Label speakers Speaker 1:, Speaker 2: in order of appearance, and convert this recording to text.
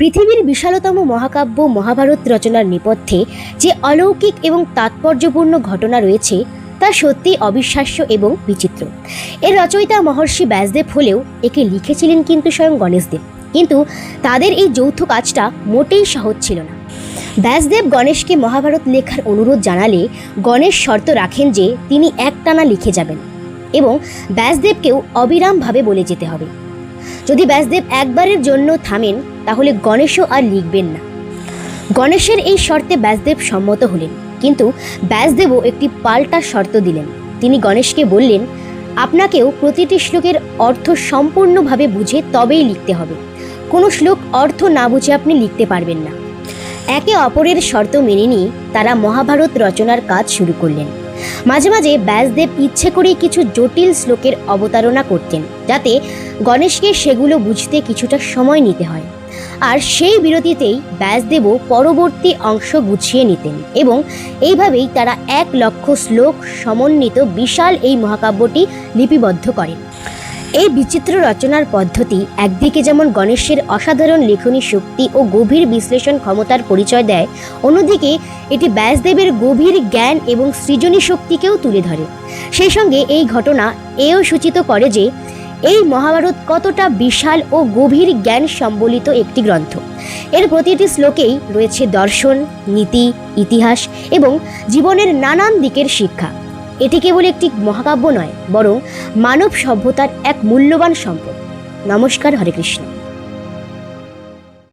Speaker 1: পৃথিবীর বিশালতম মহাকাব্য মহাভারত রচনার নেপথ্যে যে অলৌকিক এবং তাৎপর্যপূর্ণ ঘটনা রয়েছে, তা সত্যি অবিশ্বাস্য এবং বিচিত্র। এর রচয়িতা মহর্ষি ব্যাসদেব হলেও একে লিখেছিলেন কিন্তু স্বয়ং গণেশদেব। কিন্তু তাদের এই যৌথ কাজটা মোটেই সহজ ছিল না। ব্যাসদেব গণেশকে মহাভারত লেখার অনুরোধ জানালে গণেশ শর্ত রাখেন যে তিনি একটানা লিখে যাবেন এবং ব্যাসদেবকেও অবিরামভাবে বলে যেতে হবে। যদি ব্যাসদেব একবারের জন্য থামেন, তাহলে গণেশও আর লিখবেন না। গণেশের এই শর্তে ব্যাসদেব সম্মত হলেন, কিন্তু ব্যাসদেবও একটি পাল্টা শর্ত দিলেন। তিনি গণেশকে বললেন, আপনাকেও প্রতিটি শ্লোকের অর্থ সম্পূর্ণভাবে বুঝে তবেই লিখতে হবে। কোনো শ্লোক অর্থ না বুঝে আপনি লিখতে পারবেন না। একে অপরের শর্ত মেনে নিয়ে তারা মহাভারত রচনার কাজ শুরু করলেন। মাঝে মাঝে ব্যাসদেব ইচ্ছে করেই কিছু জটিল শ্লোকের অবতারণা করতেন, যাতে গণেশকে সেগুলো বুঝতে কিছুটা সময় নিতে হয়। আর সেই বিরতিতেই ব্যাসদেবও পরবর্তী অংশ গুছিয়ে নিতেন এবং এইভাবেই তারা এক লক্ষ শ্লোক সমন্বিত বিশাল এই মহাকাব্যটি লিপিবদ্ধ করেন। এই বিচিত্র রচনার পদ্ধতি একদিকে যেমন গণেশের অসাধারণ লেখনী শক্তি ও গভীর বিশ্লেষণ ক্ষমতার পরিচয় দেয়, অন্যদিকে এটি ব্যাসদেবের গভীর জ্ঞান এবং সৃজনী শক্তিকেও তুলে ধরে। সেই সঙ্গে এই ঘটনা এও সূচিত করে যে এই মহাভারত কতটা বিশাল ও গভীর জ্ঞান সম্বলিত একটি গ্রন্থ। এর প্রতিটি শ্লোকেই রয়েছে দর্শন, নীতি, ইতিহাস এবং জীবনের নানান দিকের শিক্ষা। এটি কেবল একটি মহাকাব্য নয় বরং মানব সভ্যতার এক মূল্যবান সম্পদ। নমস্কার হরে কৃষ্ণ।